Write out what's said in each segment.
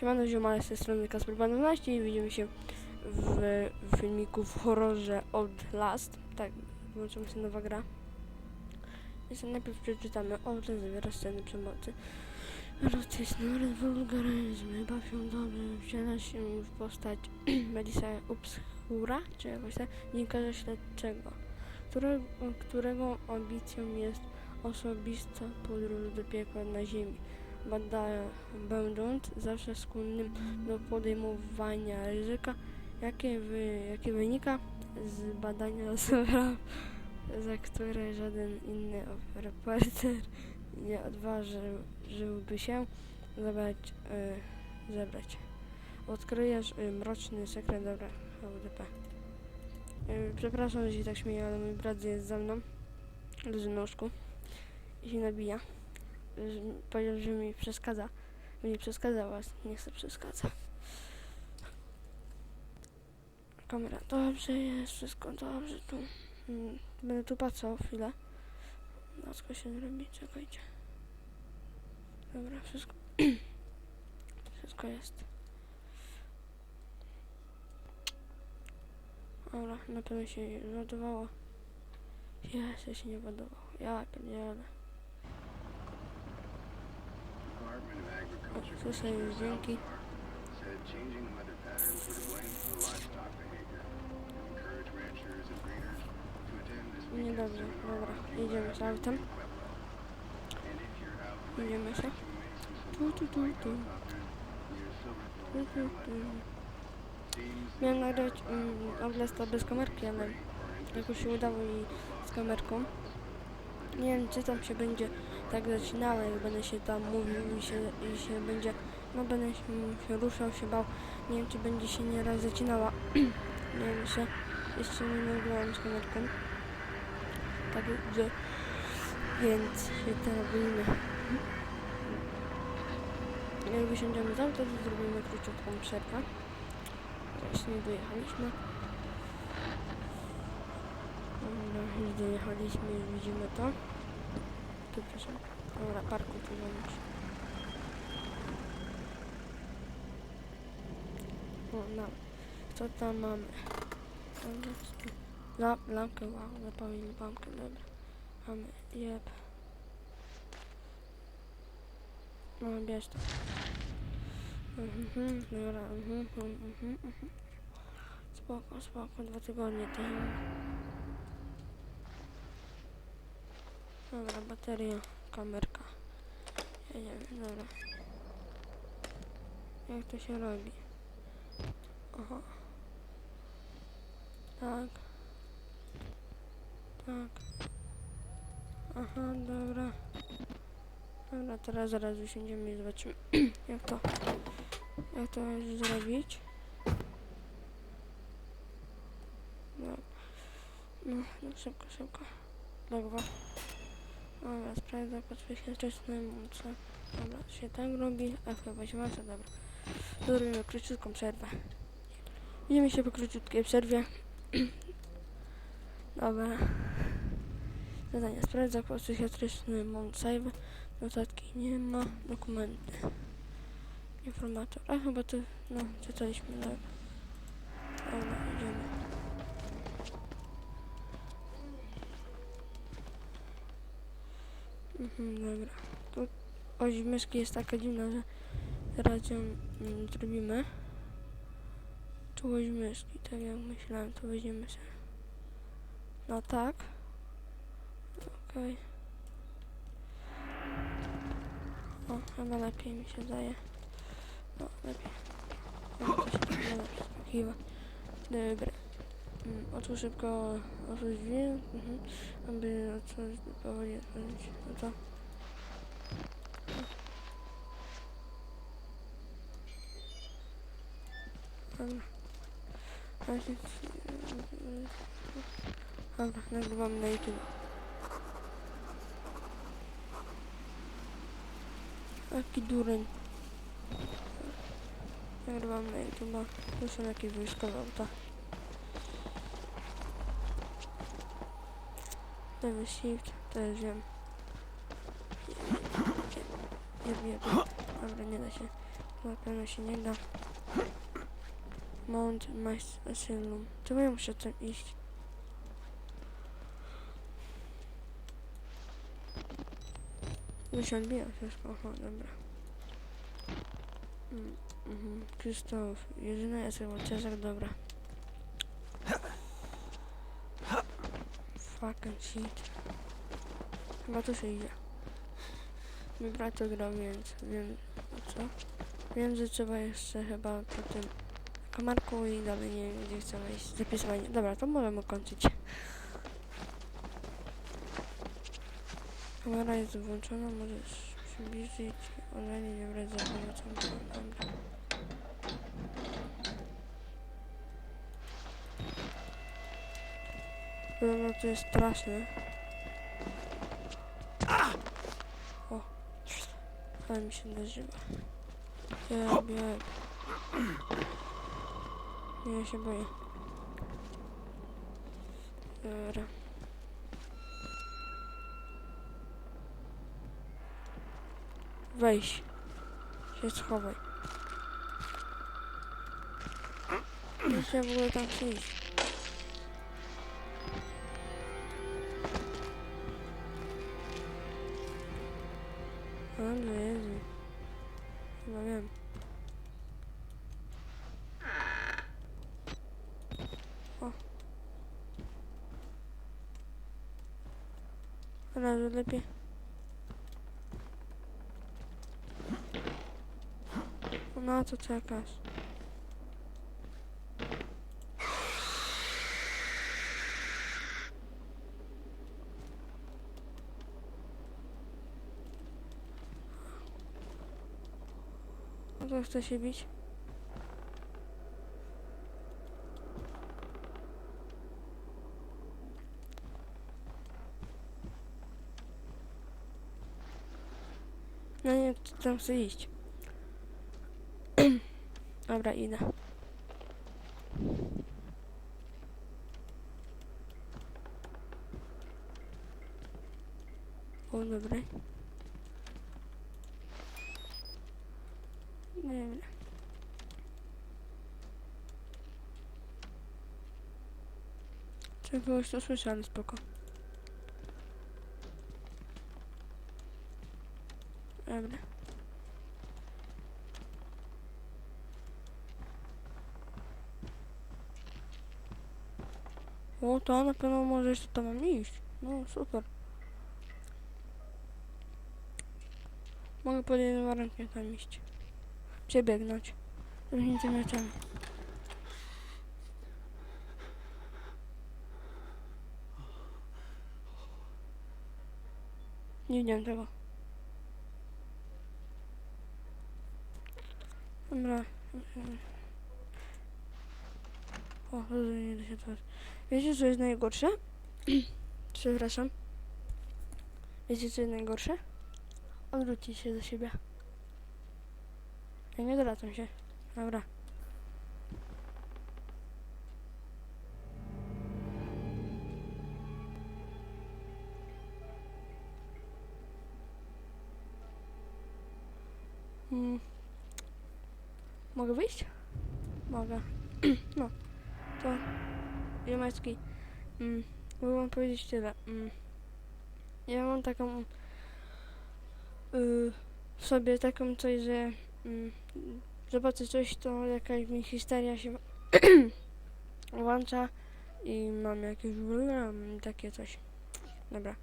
Siemano ziomale z tej strony Kasper 12 i widzimy się w, w filmiku w horrorze Old Last. Tak, włączymy się nowa gra. Więc najpierw przeczytamy Old zawiera sceny przemocy. Erotyczne oraz wulgaryzmy bawią dobrze wciela się w postać Melissa Obscura, czy jakoś tak, dziennikarza śledczego, którego, którego ambicją jest osobista podróż do piekła na ziemi badają, będąc zawsze skłonnym do podejmowania ryzyka, jakie, wy, jakie wynika z badania spraw, za które żaden inny reporter nie odważyłby się zabrać, e. Odkryjesz e, mroczny sekret, dobra. E, przepraszam, że się tak śmieję, ale mój brat jest za mną, leży na łóżku i się nabija powiedział, że mi przeszkadza. By nie przeszkadzała, nie chcę przeszkadza. Kamera, dobrze jest, wszystko dobrze tu. Mm, Będę tu patrzał chwilę. No, co się zrobi, czekajcie. Dobra, wszystko. wszystko jest. Dobra, na pewno się ładowało. Jeszcze się nie ładowało. Ja pierdzielę. To attend this Niedobrze, dobra, jedziemy z autem. Jedziemy się. Tu, tu, tu, tu. Tu, tu, tu. Miałem nagrać Outlasta bez kamerki, ale jakoś się udało i z kamerką. Nie wiem, czy tam się będzie tak zacinało, jak będę się tam mówił i się, i się będzie, no będę się, się ruszał, się bał. Nie wiem, czy będzie się nieraz zacinała. nie wiem, jeszcze, jeszcze nie nagrałem z kamerką. Także, więc się teraz boimy. Jak wysiądziemy z auta, to zrobimy króciutką przerwę. Właśnie dojechaliśmy. Dobra, już dojechaliśmy, już widzimy to. Tu proszę. Dobra, parku tu mamy. O, no. Co tam mamy? Dobra, co tu? La, lampkę, wow, zapomnieli lampkę, dobra. Mamy, jeb. No, bierz to. Mhm, dobra, mhm, mhm, mhm, mhm. Spoko, spoko, dwa tygodnie temu. Dobra, bateria, kamerka. Jedziemy, dobra. Jak to się robi? Aha. Tak. Tak. Aha, dobra. Dobra, teraz zaraz usiądziemy i zobaczymy, jak to, jak to zrobić. No, no, no szybko, szybko. Dobra. Dobra, sprawdzę podświetlenie wczesnym, co. Dobra, się tak robi, a chyba się ma co, dobra. Zrobimy króciutką przerwę. Widzimy się po króciutkiej przerwie. dobra. Zadanie sprawdza kod psychiatryczny Mount Save. Notatki nie ma. Dokumenty. Informator. A chyba to, no, czytaliśmy. Dobra, Mhm, dobra. Tu oś myszki jest taka dziwna, że teraz ją mm, zrobimy. Tu oś myszki, tak jak myślałem, to weźmiemy się. No tak. Okej. O, chyba lepiej mi się daje. No, lepiej. No, to się przeskakiwać. Dobra. Otwórz szybko, otwórz drzwi, mhm. aby otworzyć, powoli otworzyć, no to. Dobra. Nagrywam na YouTube. Jaki dureń. Nagrywam na YouTube. Są jakieś wojskowe auta. Lewy shift, to jest wiem. Nie wiem, Dobra, nie da się. Na pewno się nie da. Mount Mass Asylum. To ja muszę tam iść. Tu się odbija wszystko. Aha, dobra. Mm, Mhm. Krzysztof. Jedyna jest chyba Cezar, dobra. Fucking shit. Chyba tu się idzie. Mój brat to grał, więc wiem co. Wiem, że trzeba jeszcze chyba po tym kamarku i dalej nie wiem, gdzie chcę wejść. Zapisywanie. Dobra, to możemy kończyć. Kamera jest włączona, możesz przybliżyć. Online nie brać za pomocą. Dobra. No to jest straszne. O, ale mi się nazywa. Ja. Nie, ja się boję. Dobra. Wejdź. Się schowaj. Nie chcę w ogóle tam przyjść. O, no Jezu. Chyba wiem. O. Od razu lepiej. No to czekasz. To chce się bić. No nie, to tam chcę iść. Dobra, idę. O, dobra. Dobra. Czegoś tu słyszę, ale spoko. Dobra. O, to na pewno może jeszcze tam mam iść. No, super. Mogę pod jednym warunkiem tam iść. Przebiegnąć. Różnicę mieczami. Nie widziałem tego. Dobra. O, nie da się teraz. Wiecie, co jest najgorsze? Przepraszam. Wiecie, co jest najgorsze? Odwrócić się do siebie. Ja nie zwracam się. Dobra. Mm. Mogę wyjść? Mogę. no. To Jomecki. Mm. Mogę wam powiedzieć tyle. Mm. Ja mam taką y, w sobie taką coś, że mm, zobaczę coś, to jakaś mi historia się włącza i mam jakieś takie coś. Dobra.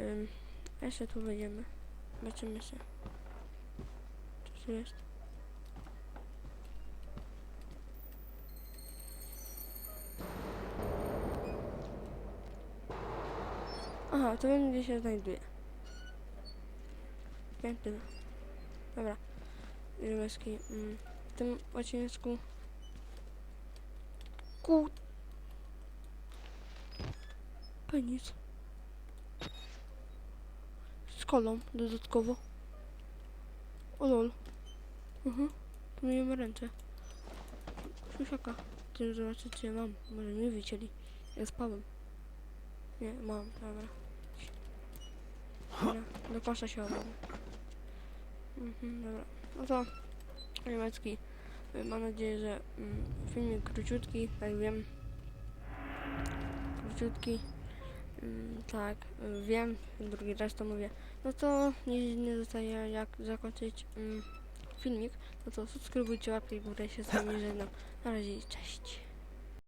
Ym, jeszcze tu wyjdziemy. Zobaczymy się. Co tu jest? Aha, to wiem gdzie się znajduje. Tyle. Dobra. Rzymski. Mm. W tym odcineczku. Ku. Penis. Z kolą dodatkowo. O lol. Mhm. Tu myjemy ręce. Siusiaka. Chcę zobaczyć czy ja mam. Może mnie wycięli. Ja spałem. Nie, mam. Dobra. Dobra. Do kosza się obramy. Mhm, dobra. No to niemiecki. Y, Mam nadzieję, że mm, filmik króciutki, tak wiem. Króciutki. Mm, Tak, y, wiem, drugi raz to mówię. No to nie, nie zostaje jak zakończyć mm, filmik. No to subskrybujcie łapkę w górę, się z wami żegnam. Na razie, cześć.